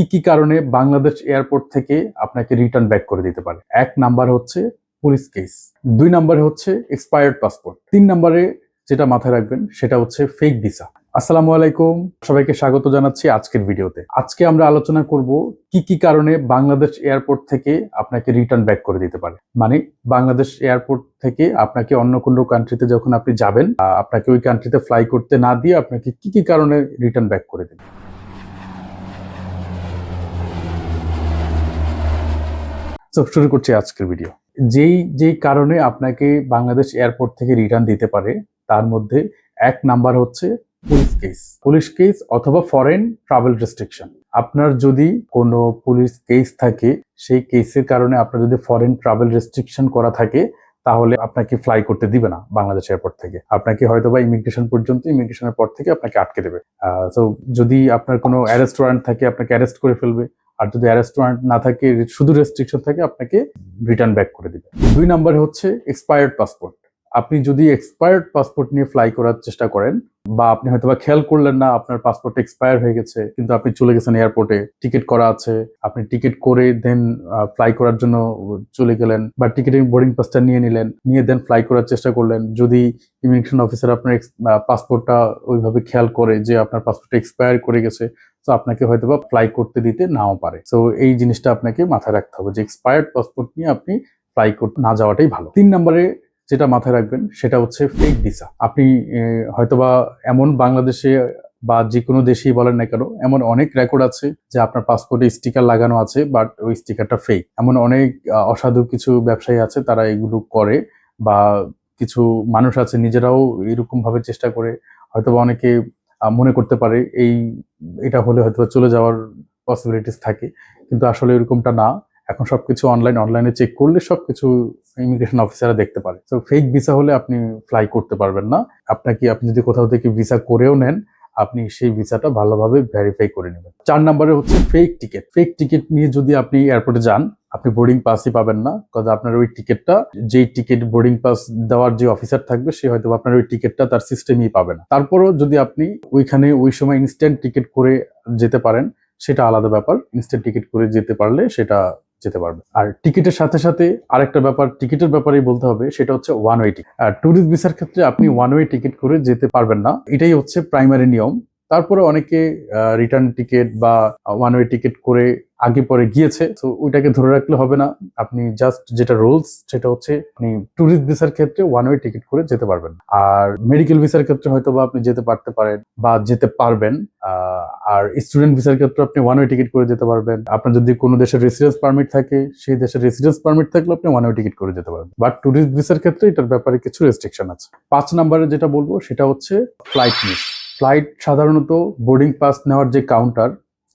কি কি কারণে বাংলাদেশ এয়ারপোর্ট থেকে আপনাকে রিটার্ন ব্যাক করে দিতে পারে? এক নাম্বার হচ্ছে পুলিশ কেস। দুই নম্বরে হচ্ছে এক্সপায়ার্ড পাসপোর্ট। তিন নাম্বারে যেটা মাথায় রাখবেন, সেটা হচ্ছে ফেক ভিসা আসসালামু আলাইকুম, সবাইকে স্বাগত জানাচ্ছি আজকের ভিডিওতে। আজকে আমরা আলোচনা করব কি কি কারণে বাংলাদেশ এয়ারপোর্ট থেকে আপনাকে রিটার্ন ব্যাক করে দিতে পারে। মানে বাংলাদেশ এয়ারপোর্ট থেকে আপনাকে অন্য কোনো কান্ট্রিতে যখন আপনি যাবেন আপনাকে ওই কান্ট্রিতে ফ্লাই করতে না দিয়ে আপনাকে কি কি কারণে রিটার্ন ব্যাক করে দেবে তো শুরু করছি আজকের ভিডিও যেই যেই কারণে আপনাকে বাংলাদেশ এয়ারপোর্ট থেকে রিটার্ন দিতে পারে, তার মধ্যে এক নাম্বার হচ্ছে পুলিশ কেস পুলিশ কেস অথবা ফরেন ট্রাভেল রেস্ট্রিকশন আপনার যদি কোনো পুলিশ কেস থাকে, সেই কেসের কারণে আপনার যদি ফরেন ট্রাভেল রেস্ট্রিকশন করা থাকে, তাহলে আপনাকে ফ্লাই করতে দিবে না বাংলাদেশ এয়ারপোর্ট থেকে। আপনাকে হয়তো বা ইমিগ্রেশন পর্যন্ত ইমিগ্রেশনের পর থেকে আপনাকে আটকে দেবে। তো যদি আপনার কোনো অ্যারেস্ট ওয়ারেন্ট থাকে, আপনাকে অ্যারেস্ট করে ফেলবে। আর যদি অ্যারেস্টুরেন্ট না থাকে, শুধু রেস্ট্রিকশন থাকে, আপনাকে রিটার্ন ব্যাক করে দিবে। দুই নম্বরে হচ্ছে এক্সপায়ার্ড পাসপোর্ট আপনি যদি এক্সপায়ার্ড পাসপোর্ট নিয়ে ফ্লাই করার চেষ্টা করেন বা আপনি হয়তো বা খেয়াল করলেন না, আপনার পাসপোর্ট এক্সপায়ার হয়ে গেছে, কিন্তু আপনি চলে গেছেন এয়ারপোর্টে টিকিট করা আছে, আপনি টিকিট করে দেন ফ্লাই করার জন্য চলে গেলেন বা টিকিটের বোর্ডিং পাসটা নিয়ে নিলেন, নিয়ে দেন ফ্লাই করার চেষ্টা করলেন। যদি ইমিগ্রেশন অফিসার আপনার পাসপোর্টটা ওইভাবে খেয়াল করে যে আপনার পাসপোর্ট এক্সপায়ার করে গেছে, তো আপনাকে হয়তো বা ফ্লাই করতে দিতে নাও পারে। তো এই জিনিসটা আপনাকে মাথায় রাখতে হবে যে এক্সপায়ার্ড পাসপোর্ট নিয়ে আপনি ফ্লাই করতে না যাওয়াটাই ভালো। তিন নম্বরে যেটা মাথায় রাখবেন, সেটা হচ্ছে ফেক ভিসা আপনি হয়তোবা এমন বাংলাদেশে বা যে কোনো দেশেই বলেন না কেন, এমন অনেক রেকর্ড আছে যে আপনার পাসপোর্টে স্টিকার লাগানো আছে বাট ওই স্টিকারটা ফেক এমন অনেক অসাধু কিছু ব্যবসায়ী আছে, তারা এগুলো করে বা কিছু মানুষ আছে, নিজেরাও এরকম ভাবে চেষ্টা করে, হয়তোবা অনেকে মনে করতে পারে এই, এটা হলে হয়তো চলে যাওয়ার পসিবিলিটিস থাকে, কিন্তু আসলে এরকমটা না। এখন সবকিছু অনলাইন অনলাইনে চেক করলে সবকিছু ইমিগ্রেশন অফিসাররা দেখতে পারে। তো ফেক ভিসা হলে আপনি ফ্লাই করতে পারবেন না। আপনাকে, আপনি যদি কোথাও থেকে ভিসা করেও নেন, আপনি সেই ভিসাটা ভালোভাবে ভেরিফাই করে নেবেন। চার নম্বরে হচ্ছে ফেক টিকিট ফেক টিকিট নিয়ে যদি আপনি এয়ারপোর্টে যান, আপনি বোর্ডিং পাসই পাবেন না। কারণ আপনার ওই টিকিটটা যেই টিকিট বোর্ডিং পাস দেওয়ার যে অফিসার থাকবে, সে হয়তো আপনার ওই টিকিটটা তার সিস্টেমই পাবে না। তারপরও যদি আপনি ওইখানে ওই সময় ইনস্ট্যান্ট টিকিট করে যেতে পারেন, সেটা আলাদা ব্যাপার। ইনস্ট্যান্ট টিকিট করে যেতে পারলে সেটা যেতে পারবে। আর টিকিটের সাথে সাথে আরেকটা ব্যাপার, টিকিটের ব্যাপারেই বলতে হবে, সেটা হচ্ছে ওয়ান ওয়ে টিকিট আর ট্যুরিস্ট ভিসার ক্ষেত্রে আপনি ওয়ান ওয়ে টিকিট করে যেতে পারবেন না। এটাই হচ্ছে প্রাইমারি নিয়ম। তারপরে অনেকে রিটার্ন টিকিট বা ওয়ান ওয়ে টিকিট করে আগে পরে গিয়েছে, তো ওইটাকে ধরে রাখলে হবে না। আপনি জাস্ট যেটা রুলস সেটা হচ্ছে আপনি ট্যুরিস্ট ভিসার ক্ষেত্রে ওয়ান ওয়ে টিকিট করে যেতে পারবেন। আর মেডিকেল ভিসার ক্ষেত্রে হয়তো বা আপনি যেতে পারতে পারেন বা যেতে পারবেন আর স্টুডেন্ট ভিসার ক্ষেত্রে আপনি ওয়ান ওয়ে টিকিট করে যেতে পারবেন। আপনার যদি কোনো দেশের রেসিডেন্স পারমিট থাকে, সেই দেশের রেসিডেন্স পারমিট থাকলে আপনি ওয়ান ওয়ে টিকিট করে যেতে পারবেন। বাট ট্যুরিস্ট ভিসার ক্ষেত্রে এটার ব্যাপারে কিছু রেস্ট্রিকশন আছে। পাঁচ নম্বরে যেটা বলব, সেটা হচ্ছে ফ্লাইট মিস ফ্লাইট সাধারণত বোর্ডিং পাস নেওয়ার যে কাউন্টার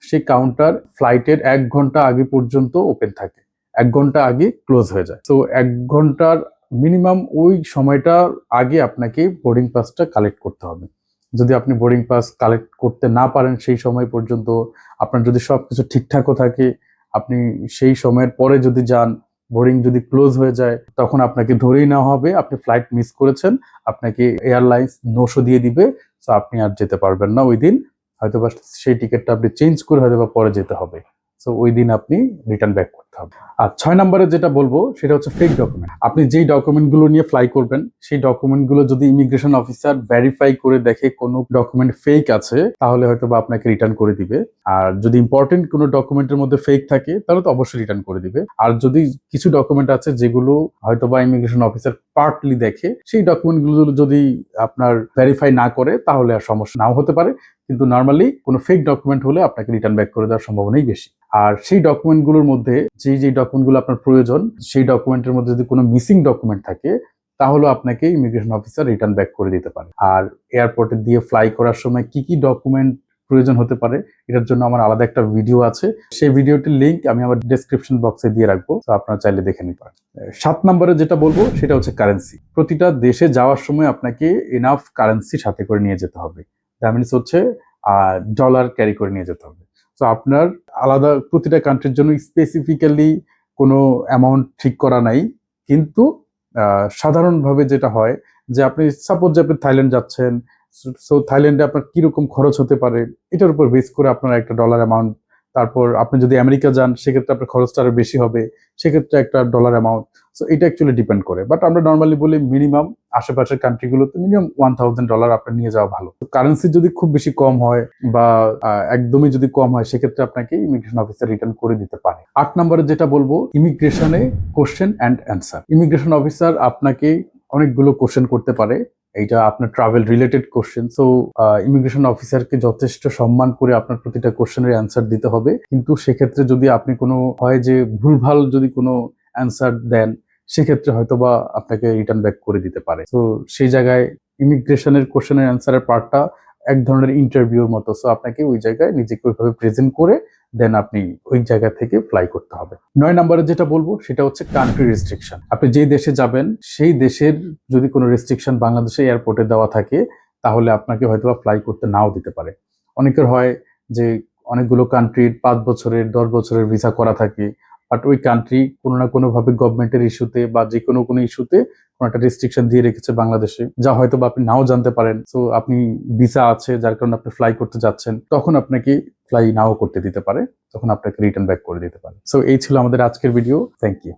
সেই কাউন্টার ফ্লাইটের এক ঘণ্টা আগে পর্যন্ত ওপেন থাকে। এক ঘণ্টা আগে ক্লোজ হয়ে যায়। তো এক ঘণ্টার মিনিমাম ওই সময়টার আগে আপনাকে বোর্ডিং পাসটা কালেক্ট করতে হবে। যদি আপনি বোর্ডিং পাস কালেক্ট করতে না পারেন সেই সময় পর্যন্ত, আপনার যদি সব কিছু ঠিকঠাকও থাকে, আপনি সেই সময়ের পরে যদি যান বোর্ডিং যদি ক্লোজ হয়ে যায়, তখন আপনাকে ধরেই নেওয়া হবে, আপনি ফ্লাইট মিস করেছেন, আপনাকে এয়ারলাইন্স নশো দিয়ে দিবে তো আপনি আর যেতে পারবেন না ওই দিন হয়তো সেই টিকিটটা আপনি চেঞ্জ করে হয়তো বা পরে যেতে হবে। সো ওই দিন আপনি রিটার্ন ব্যাক করতে হবে আর ছয় নম্বরে যেটা বলব, সেটা হচ্ছে ফেক ডকুমেন্ট আপনি যেই ডকুমেন্টগুলো নিয়ে ফ্লাই করবেন, সেই ডকুমেন্টগুলো যদি ইমিগ্রেশন অফিসার ভেরিফাই করে দেখে কোনো ডকুমেন্ট ফেক আছে, তাহলে হয়তো বা আপনাকে রিটার্ন করে দিবে। আর যদি ইম্পর্টেন্ট কোনো ডকুমেন্টের মধ্যে ফেক থাকে, তাহলে তো অবশ্যই রিটার্ন করে দিবে। আর যদি কিছু ডকুমেন্ট আছে যেগুলো হয়তো বা ইমিগ্রেশন অফিসার পার্টলি দেখে, সেই ডকুমেন্টগুলো যদি আপনার ভেরিফাই না করে, তাহলে আর সমস্যা নাও হতে পারে। কিন্তু নর্মালি কোনো ফেক ডকুমেন্ট হলে আপনাকে রিটার্ন ব্যাক করে দেওয়ার সম্ভাবনাই বেশি। আর সেই ডকুমেন্টগুলোর মধ্যে যেই যেই ডকুমেন্টগুলো আপনার প্রয়োজন, সেই ডকুমেন্টের মধ্যে যদি কোনো মিসিং ডকুমেন্ট থাকে তাহলে আপনাকে ইমিগ্রেশন অফিসার রিটার্ন ব্যাক করে দিতে পারে। আর এয়ারপোর্টে দিয়ে ফ্লাই করার সময় কি কি ডকুমেন্ট প্রয়োজন হতে পারে, এটার জন্য আমার আলাদা একটা ভিডিও আছে। সেই ভিডিওটির লিঙ্ক আমি আমার ডেসক্রিপশন বক্সে দিয়ে রাখব, তো আপনারা চাইলে দেখে নিতে পারেন। সাত নম্বরে যেটা বলব, সেটা হচ্ছে কারেন্সি প্রতিটা দেশে যাওয়ার সময় আপনাকে এনাফ কারেন্সি সাথে করে নিয়ে যেতে হবে। দ্যাট হচ্ছে ডলার ক্যারি করে নিয়ে যেতে হবে। তো আপনার আলাদা প্রতিটা কান্ট্রির জন্য স্পেসিফিক্যালি কোনো অ্যামাউন্ট ঠিক করা নাই। কিন্তু সাধারণভাবে যেটা হয় যে আপনি সাপোজ যে আপনি থাইল্যান্ড যাচ্ছেন সো থাইল্যান্ডে আপনার কীরকম খরচ হতে পারে, এটার উপর বেস করে আপনার একটা ডলার অ্যামাউন্ট তারপর আপনি যদি আমেরিকা যান, সেক্ষেত্রে আপনার খরচটা আরও বেশি হবে, সেক্ষেত্রে একটা ডলার অ্যামাউন্ট সো এটা অ্যাকচুয়ালি ডিপেন্ড করে। বাট আমরা নর্মালি বলি মিনিমাম আশেপাশের কান্ট্রিগুলোতে মিনিমাম ওয়ান থাউজেন্ড ডলার আপনার নিয়ে যাওয়া ভালো। কারেন্সি যদি খুব বেশি কম হয় বা একদমই যদি কম হয়, সেক্ষেত্রে আপনাকে ইমিগ্রেশন অফিসার রিটার্ন করে দিতে পারে। আট নম্বরে যেটা বলব ইমিগ্রেশনে question and answer immigration officer আপনাকে অনেকগুলো কোশ্চেন করতে পারে। এইটা আপনার travel related question so immigration অফিসারকে যথেষ্ট সম্মান করে আপনার প্রতিটা কোশ্চেনের অ্যান্সার দিতে হবে। কিন্তু সেক্ষেত্রে যদি আপনি কোনো, হয় যে ভুলভাল যদি কোনো অ্যান্সার দেন, সেক্ষেত্রে হয়তো বা আপনাকে রিটার্ন ব্যাক করে দিতে পারে। তো সেই জায়গায় ইমিগ্রেশনের কোশ্চেনের অ্যান্সারের পার্টটা এক ধরনের ইন্টারভিউর মতো। সো আপনাকে ওই জায়গায় নিজেকে ওইভাবে প্রেজেন্ট করে দেন আপনি ওই জায়গা থেকে ফ্লাই করতে হবে। নয় নম্বরে যেটা বলব, সেটা হচ্ছে কান্ট্রি রেস্ট্রিকশন আপনি যেই দেশে যাবেন, সেই দেশের যদি কোনো রেস্ট্রিকশন বাংলাদেশে এয়ারপোর্টে দেওয়া থাকে, তাহলে আপনাকে হয়তো ফ্লাই করতে নাও দিতে পারে। অনেকের হয় যে অনেকগুলো কান্ট্রির পাঁচ বছরের, দশ বছরের ভিসা করা থাকে বাট ওই কান্ট্রি কোনো না কোনো ভাবে গভর্নমেন্টের ইস্যুতে বা যে কোনো কোনো ইস্যুতে কোনো একটা রেস্ট্রিকশন দিয়ে রেখেছে বাংলাদেশে, যা হয়তো বা আপনি নাও জানতে পারেন। তো আপনি ভিসা আছে, যার কারণে আপনি ফ্লাই করতে যাচ্ছেন, তখন আপনাকে ফ্লাই নাও করতে দিতে পারে, তখন আপনাকে রিটার্ন ব্যাক করে দিতে পারে। সো এই ছিল আমাদের আজকের ভিডিও থ্যাংক ইউ